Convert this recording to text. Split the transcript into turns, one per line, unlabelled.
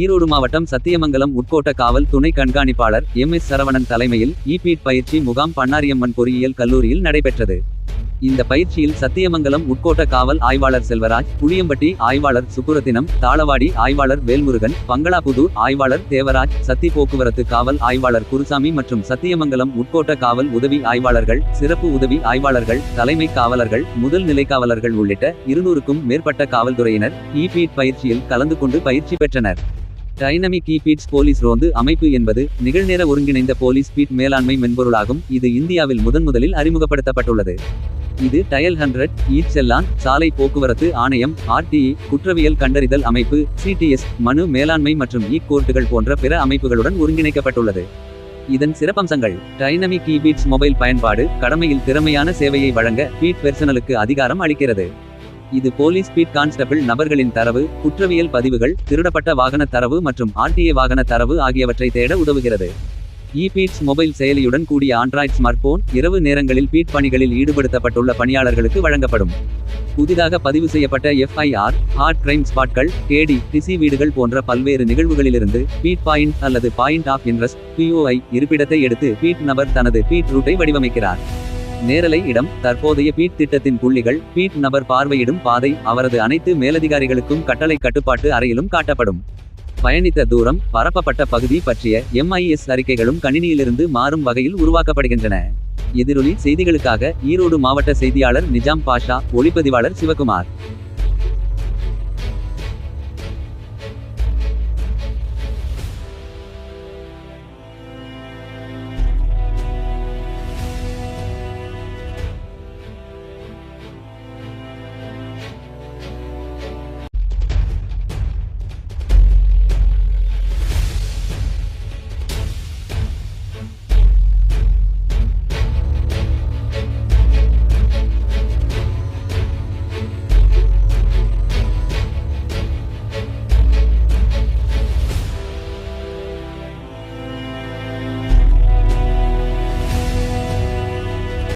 ஈரோடு மாவட்டம் சத்தியமங்கலம் உட்கோட்ட காவல் துணை கண்காணிப்பாளர் எம் எஸ் சரவணன் தலைமையில் இபீட் பயிற்சி முகாம் பண்ணாரியம்மன் பொறியியல் கல்லூரியில் நடைபெற்றது. இந்த பயிற்சியில் சத்தியமங்கலம் உட்கோட்ட காவல் ஆய்வாளர் செல்வராஜ் புளியம்பட்டி ஆய்வாளர் சுப்புரத்தினம் தாளவாடி ஆய்வாளர் வேல்முருகன் பங்களாபுதூர் ஆய்வாளர் தேவராஜ் சத்தி போக்குவரத்து காவல் ஆய்வாளர் குருசாமி மற்றும் சத்தியமங்கலம் உட்கோட்ட காவல் உதவி ஆய்வாளர்கள் சிறப்பு உதவி ஆய்வாளர்கள் தலைமை காவலர்கள் முதல் நிலை காவலர்கள் உள்ளிட்ட இருநூறுக்கும் மேற்பட்ட காவல்துறையினர் இபீட் பயிற்சியில் கலந்து கொண்டு பயிற்சி பெற்றனர். டைனமிக் இபீட்ஸ் போலீஸ் ரோந்து அமைப்பு என்பது நிகழ்நேர ஒருங்கிணைந்த போலீஸ் பீட் மேலாண்மை மென்பொருளாகும். இது இந்தியாவில் முதன் முதலில் அறிமுகப்படுத்தப்பட்டுள்ளது. இது டயல் ஹண்ட்ரட் ஈச்செல்லான் சாலை போக்குவரத்து ஆணையம் ஆர்டிஇ குற்றவியல் கண்டறிதல் அமைப்பு சிடிஎஸ் மனு மேலாண்மை மற்றும் இ கோர்ட்டுகள் போன்ற பிற அமைப்புகளுடன் ஒருங்கிணைக்கப்பட்டுள்ளது. இதன் சிறப்பம்சங்கள் டைனமிக் இபீட்ஸ் மொபைல் பயன்பாடு கடமையில் திறமையான சேவையை வழங்க பீட் பெர்சனலுக்கு அதிகாரம் அளிக்கிறது. இது போலீஸ் ஸ்பீட் கான்ஸ்டபிள் நபர்களின் தரவு குற்றவியல் பதிவுகள் திருடப்பட்ட வாகன தரவு மற்றும் ஆர்டிஏ வாகன தரவு ஆகியவற்றை தேட உதவுகிறது. இபீட்ஸ் மொபைல் செயலியுடன் கூடிய ஆண்ட்ராய்ட் ஸ்மார்ட் போன் இரவு நேரங்களில் பீட் பணிகளில் ஈடுபடுத்தப்பட்டுள்ள பணியாளர்களுக்கு வழங்கப்படும். புதிதாக பதிவு செய்யப்பட்ட எஃப்ஐஆர் ஹார்ட் கிரைம் ஸ்பாட்கள் கேடி டிசி வீடுகள் போன்ற பல்வேறு நிகழ்வுகளிலிருந்து பீட் பாயிண்ட் அல்லது பாயிண்ட் ஆஃப் இன்ட்ரெஸ்ட் பிஓஐ இருப்பிடத்தை எடுத்து பீட் நபர் தனது பீட் ரூட்டை வடிவமைக்கிறார். நேரலை இடம் தற்போதைய பீட் திட்டத்தின் புள்ளிகள் பீட் நபர் பார்வையிடும் பாதை அவரது அனைத்து மேலதிகாரிகளுக்கும் கட்டளை கட்டுப்பாட்டு அறையிலும் காட்டப்படும். பயணித்த தூரம் பரப்பப்பட்ட பகுதி பற்றிய எம்ஐஎஸ் அறிக்கைகளும் கணினியிலிருந்து மாறும் வகையில் உருவாக்கப்படுகின்றன. எதிரொலி செய்திகளுக்காக ஈரோடு மாவட்ட செய்தியாளர் நிஜாம் பாஷா ஒளிப்பதிவாளர் சிவகுமார்.